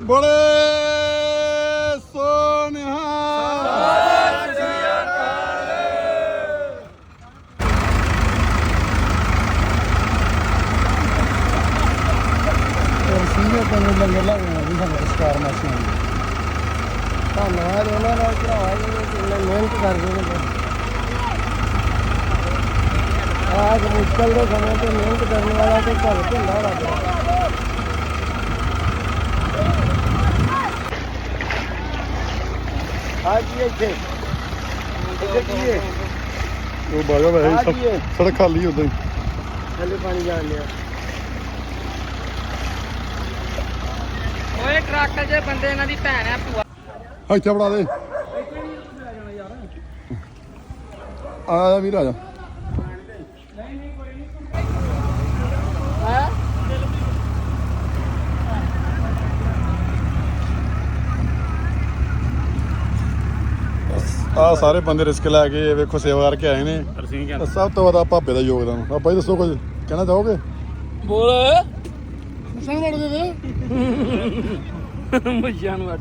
ਬੜੇ ਸੋਨਿਹਾ ਸੀਨੀਅਰ ਤੈਨੂੰ ਲੰਗਰ ਲਾਉਣਾ ਵੀ ਸਾਨੂੰ ਸਟਾਰ ਮਾਸੀਆਂ ਧੰਨਵਾਦ। ਉਹਨਾਂ ਦਾ ਭਰਾ ਜੀ ਮਿਹਨਤ ਕਰਦੇ ਨੇ ਆਜ ਮੁਸ਼ਕਲ ਦੇ ਸਮੇਂ ਤੇ ਮਿਹਨਤ ਕਰਨ ਵਾਲਾ ਤੇ ਘਰ ਝੰਡਾ ਲੱਗਦਾ ਆ ਜੀ ਇੱਥੇ। ਇੱਥੇ ਕੀ ਹੈ ਉਹ ਬਾਗਾ ਵੈਸੇ ਹੀ ਜੀ। ਸੜਕ- ਸੜਕ ਖਾਲੀ ਉਦਾਂ ਹੀ। ਥੱਲੇ ਪਾਣੀ ਜਾਣ ਲਿਆ ਓਏ ਟਰੱਕ 'ਚ ਬੰਦੇ ਇਹਨਾਂ ਦੀ ਭੈਣ ਆ ਭੂਆ। ਇੱਥੇ ਬਣਾ ਦੇ। ਆ ਜਾ ਵੀਰ ਆ ਜਾ। ਆ ਸਾਰੇ ਬੰਦੇ ਰਿਸਕ ਲੈ ਕੇ ਇਹ ਵੇਖੋ ਸੇਵਾ ਕਰਕੇ ਆਏ ਨੇ। ਤਾਂ ਸਭ ਤੋਂ ਵੱਧ ਭਾਪੇ ਦਾ ਯੋਗਦਾਨ। ਬਾਬਾ ਜੀ ਦੱਸੋ ਕੁਝ। ਕਹਿਣਾ ਚਾਹੋਗੇ? ਬੋਲ। ਸੰਗ ਲੜ ਦੇ ਦੇ। ਮੁੱਛਾਂ ਨੂੰ ਵੱਟ।